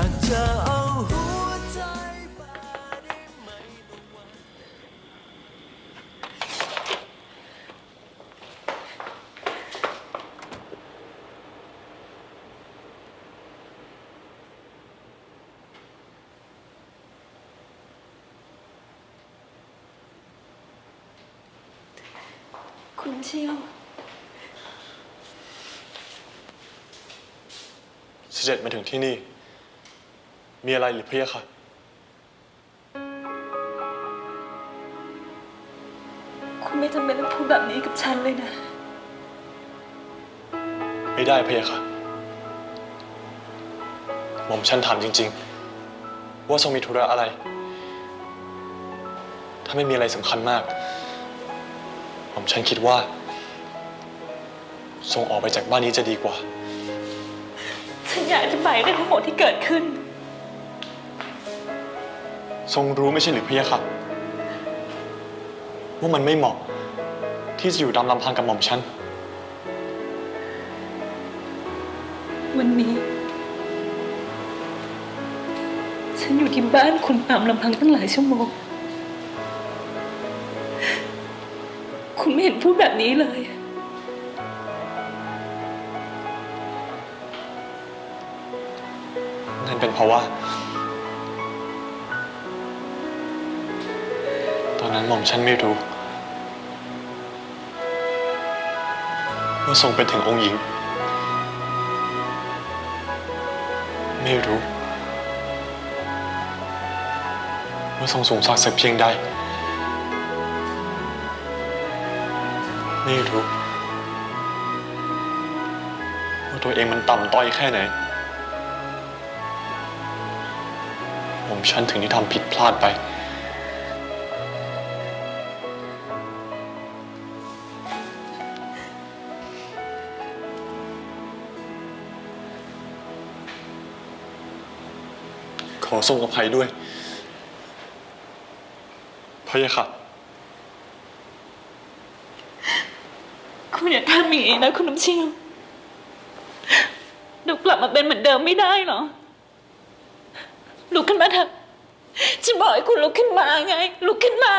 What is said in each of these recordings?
ากจะเอาหัวใจไปได้ไหมคุณเชี่ยว เสด็จมาถึงที่นี่ มีอะไรหรือพระยะค่ะ คุณไม่จำเป็นต้องพูดแบบนี้กับฉันเลยนะ ไม่ได้พระยะค่ะ หม่อมฉันถามจริง ๆ ว่าทรงมีธุระอะไร ถ้าไม่มีอะไรสำคัญมาก หม่อมฉันคิดว่า ทรงออกไปจากบ้านนี้จะดีกว่า ฉันอยากอธิบายเรื่องทั้งหมดที่เกิดขึ้น ทรงรู้ไม่ใช่หรือพระยะค่ะว่ามันไม่เหมาะ ที่จะอยู่ตามลำพังกับหม่อมฉัน วันนี้ ฉันอยู่ที่บ้านคุณตามลำพังตั้งหลายชั่วโมง คุณไม่เห็นพูดแบบนี้เลย นั่นเป็นเพราะว่า นั้นหม่อมฉันไม่รู้ว่าทรงเป็นถึงองค์หญิง ไม่รู้ว่าทรงสูงสักดิ์สักเพียงใด ไม่รู้ว่าตัวเองมันต่ำต้อยแค่ไหน ผมฉันถึงที่ทำผิดพลาดไป อทรงอภัยด้วย พระยะค่ะ คุณอย่าทำอย่างนี้นะคุณน้ำเชี่ยวลูกกลับมาเป็นเหมือนเดิมไม่ได้หรอ ลุกขึ้นมาเถอะฉันบอกให้คุณลุกขึ้นมาไง ลุกขึ้นมา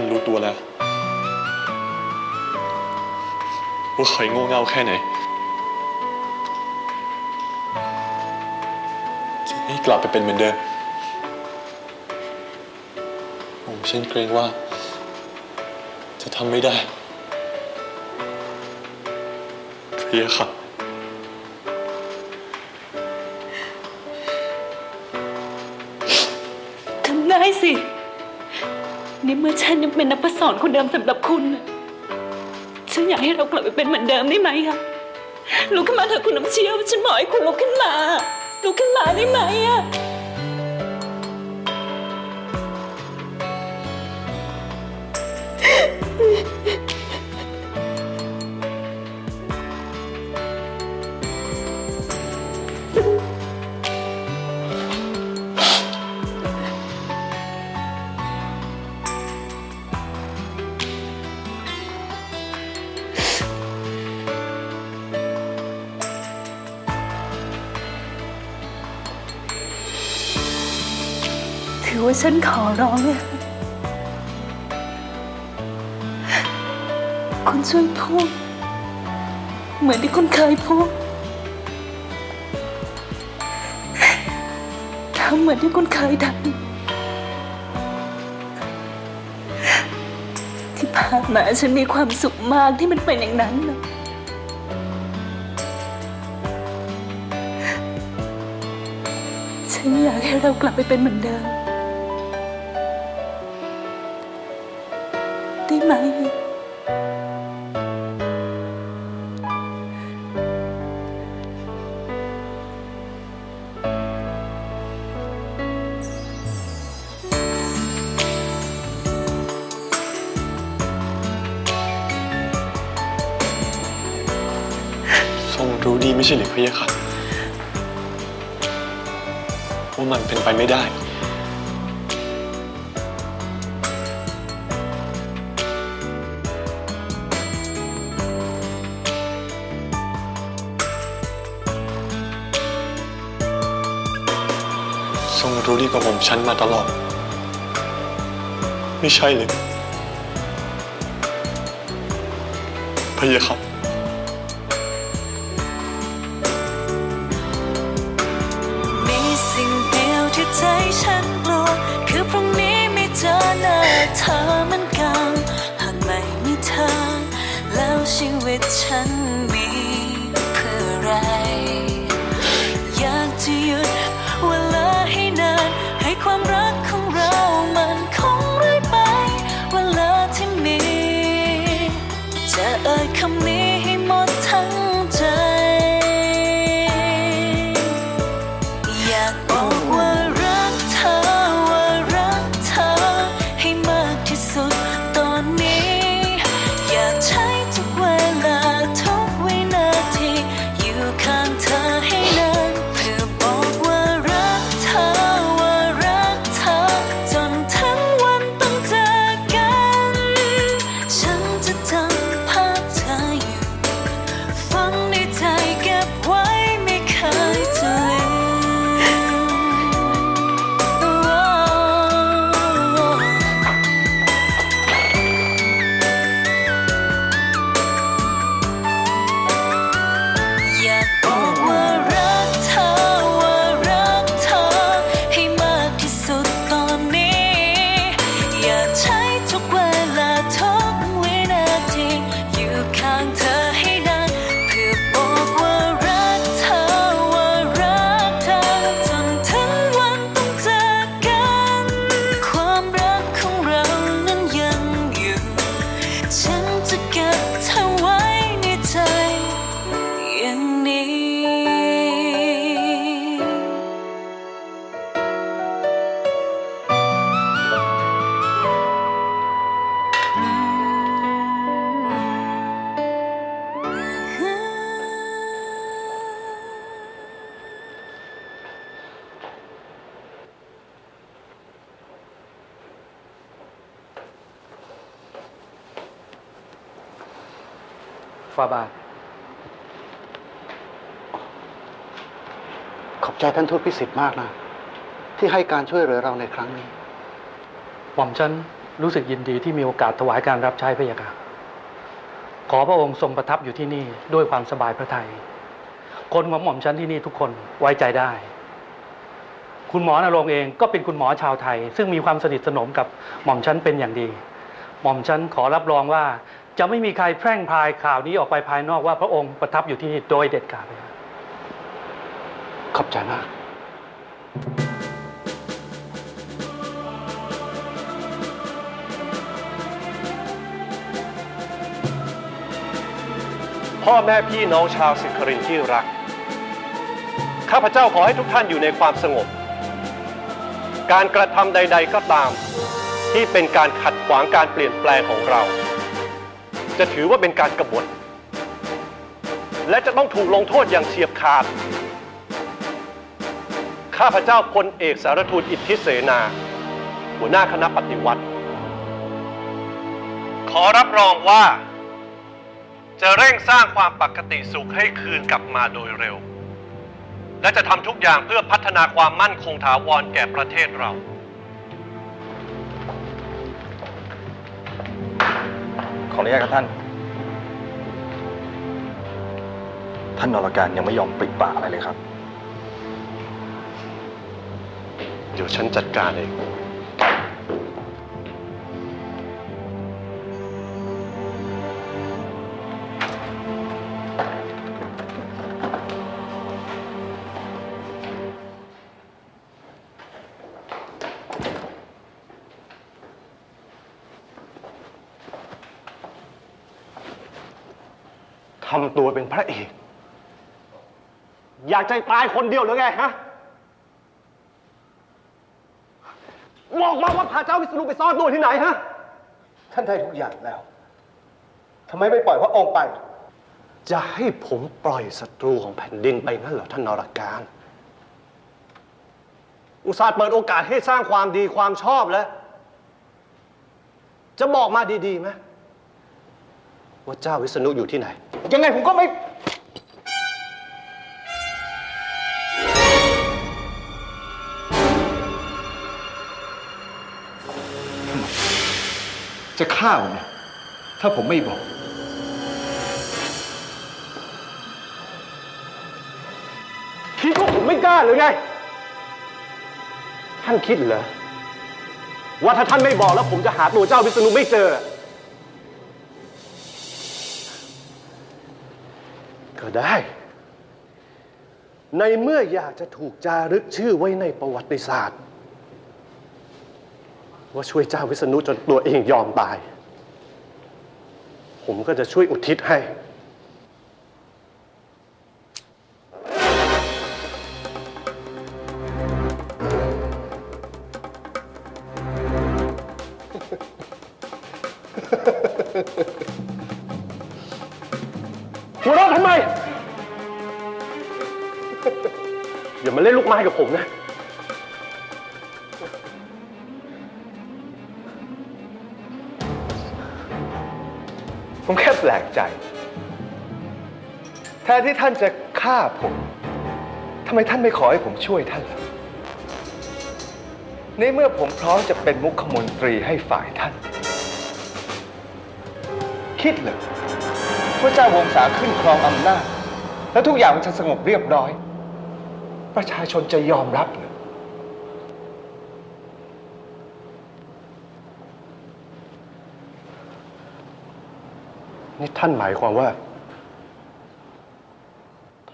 ันรู้ตัวแล้ว ว่าเคยโง่เง่าแค่ไหนจะให้กลับไปเป็นเหมือนเดิมหม่อมฉันเกรงว่า จะทำไม่ได้เพรียค่ะทำได้สิ ในเมื่อฉันยังเป็นนักประสอนคนเดิมสำหรับคุณน่ะฉันอยากให้เรากลับไปเป็นเหมือนเดิมได้ไหมคะลุกขึ้นมาเถอะคุณน้ำเชี่ยว ฉันบอกให้คุณลุกขึ้นมา ลุกขึ้นมาได้ไหมอะือว่าฉันขอร้องเนี่ยคุณช่วยพูด เหมือนที่คุณเคยพูดทำเหมือนที่คุณเคยทำที่ผ่านมาฉันมีความสุขมากที่มันเป็นอย่างนั้นนะฉันอยากให้เรากลับไปเป็นเหมือนเดิม ไม่ใช่หรือพระยะค่ะว่ามันเป็นไปไม่ได้ ทรงรู้ดีกว่าผมฉันมาตลอด ไม่ใช่เลยพะยะครั วิตฉันาบาท ขอบใจท่านทูตพิสิทธิ์มากนะ ที่ให้การช่วยเหลือเราในครั้งนี้ หม่อมฉันรู้สึกยินดีที่มีโอกาสถวายการรับใช้พระยาค่ะขอพระองค์ทรงประทับอยู่ที่นี่ด้วยความสบายพระทัยคนของหม่อมฉันที่นี่ทุกคนไว้ใจได้ คุณหมอนรงค์เองก็เป็นคุณหมอชาวไทย ซึ่งมีความสนิทสนมกับหม่อมฉันเป็นอย่างดี หม่อมฉันขอรับรองว่า จะไม่มีใครแพร่งพายข่าวนี้ออกไปภายนอกว่าพระองค์ประทับอยู่ที่นี่โดยเด็ดขาดเลยขอบใจมากพ่อแม่พี่น้องชาวสิครินที่รัก ข้าพเจ้าขอให้ทุกท่านอยู่ในความสงบ การกระทำใด ๆก็ตาม ที่เป็นการขัดขวางการเปลี่ยนแปลงของเรา จะถือว่าเป็นการกบฏ และจะต้องถูกลงโทษอย่างเฉียบขาด ข้าพเจ้าพลเอกสารทูตอิทธิเสนา หัวหน้าคณะปฏิวัติ ขอรับรองว่า จะเร่งสร้างความปกติสุขให้คืนกลับมาโดยเร็ว และจะทำทุกอย่างเพื่อพัฒนาความมั่นคงถาวรแก่ประเทศเรา ขออนุญาตครับท่าน ท่านนรการยังไม่ยอมปริปากอะไรเลยครับ เดี๋ยวฉันจัดการเอง ทำตัวเป็นพระเอก อยากใจตายคนเดียวหรือไงฮะบอกมาว่าพาเจ้าวิษณุไปซ่อนตัวที่ไหนฮะ ท่านได้ทุกอย่างแล้ว ทำไมไม่ปล่อยพระองค์ไป จะให้ผมปล่อยศัตรูของแผ่นดินไปงั้นเหรอท่านนรการ อุตส่าห์เปิดโอกาสให้สร้างความดีความชอบแล้ว จะบอกมาดีๆไหมว่าเจ้าวิษณุอยู่ที่ไหน ยังไงผมก็ไม่ จะฆ่าผมนะถ้าผมไม่บอก คิดว่าผมไม่กล้าหรือไง ท่านคิดเหรอ ว่าถ้าท่านไม่บอกแล้วผมจะหาตัวเจ้าวิษณุไม่เจอ ได้ ในเมื่ออยากจะถูกจารึกชื่อไว้ในประวัติศาสตร์ ว่าช่วยเจ้าวิษณุจนตัวเองยอมตาย ผมก็จะช่วยอุทิศให้ หัวเราะทำไม อย่ามาเล่นลูกไม้กับผมนะ ผมแค่แปลกใจ แทนที่ท่านจะฆ่าผมทำไมท่านไม่ขอให้ผมช่วยท่านล่ะในเมื่อผมพร้อมจะเป็นมุขมนตรีให้ฝ่ายท่าน คิดเหรอ ว่าเจ้าวงศาขึ้นครองอำนาจ แล้วทุกอย่างมันจะสงบเรียบร้อย ประชาชนจะยอมรับเหรอนี่ท่านหมายความว่า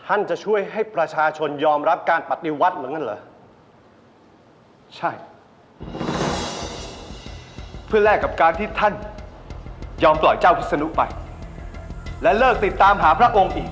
ท่านจะช่วยให้ประชาชนยอมรับการปฏิวัติเหรืองั้นเหรอ ใช่ เพื่อแลกกับการที่ท่าน ยอมปล่อยเจ้าพิษณุไป และเลิกติดตามหาพระองค์อีก